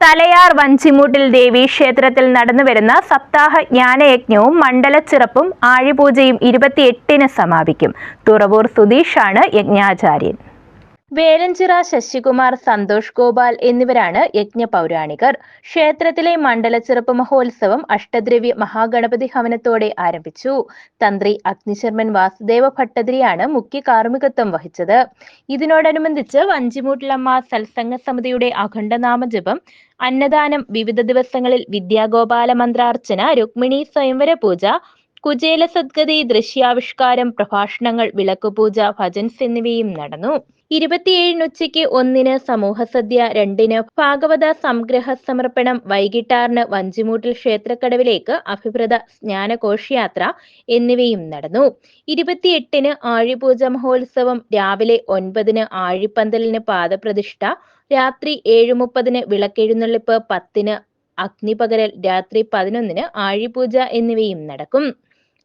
തലയാർ വഞ്ചിമൂട്ടിൽ ദേവി ക്ഷേത്രത്തിൽ നടന്നുവരുന്ന സപ്താഹ ജ്ഞാനയജ്ഞവും മണ്ഡലച്ചിറപ്പും ആഴിപൂജയും ഇരുപത്തിയെട്ടിന് സമാപിക്കും. തുറവൂർ സുധീഷാണ് യജ്ഞാചാര്യൻ. വേലഞ്ചിറ ശശികുമാർ സന്തോഷ് ഗോപാൽ എന്നിവരാണ് യജ്ഞ പൗരാണികർ. ക്ഷേത്രത്തിലെ മണ്ഡലച്ചെറുപ്പ് മഹോത്സവം അഷ്ടദ്രവ്യ മഹാഗണപതി ഹവനത്തോടെ ആരംഭിച്ചു. തന്ത്രി അഗ്നിശർമ്മൻ വാസുദേവ ഭട്ടതിരിയാണ് മുഖ്യ കാർമ്മികത്വം വഹിച്ചത്. ഇതിനോടനുബന്ധിച്ച് വഞ്ചിമൂട്ടിലമ്മ സത്സംഗ സമിതിയുടെ അഖണ്ഡനാമ ജപം അന്നദാനം വിവിധ ദിവസങ്ങളിൽ വിദ്യാഗോപാല മന്ത്രാർച്ചന രുക്മിണി സ്വയംവര പൂജ കുചേല സദ്ഗതി ദൃശ്യാവിഷ്കാരം പ്രഭാഷണങ്ങൾ വിളക്കുപൂജ ഭജൻസ് എന്നിവയും നടന്നു. ഇരുപത്തിയേഴിന് ഉച്ചയ്ക്ക് ഒന്നിന് സമൂഹസദ്യ രണ്ടിന് ഭാഗവത സംഗ്രഹ സമർപ്പണം വൈകിട്ടാറിന് വഞ്ചിമൂട്ടിൽ ക്ഷേത്രക്കടവിലേക്ക് അഭിപ്രത സ്നാനഘോഷയാത്ര എന്നിവയും നടന്നു. ഇരുപത്തിയെട്ടിന് ആഴിപൂജ മഹോത്സവം രാവിലെ ഒൻപതിന് ആഴിപ്പന്തലിന് പാദപ്രതിഷ്ഠ രാത്രി ഏഴ് മുപ്പതിന് വിളക്കെഴുന്നള്ളിപ്പ് പത്തിന് അഗ്നിപകരൽ രാത്രി പതിനൊന്നിന് ആഴിപൂജ എന്നിവയും നടക്കും.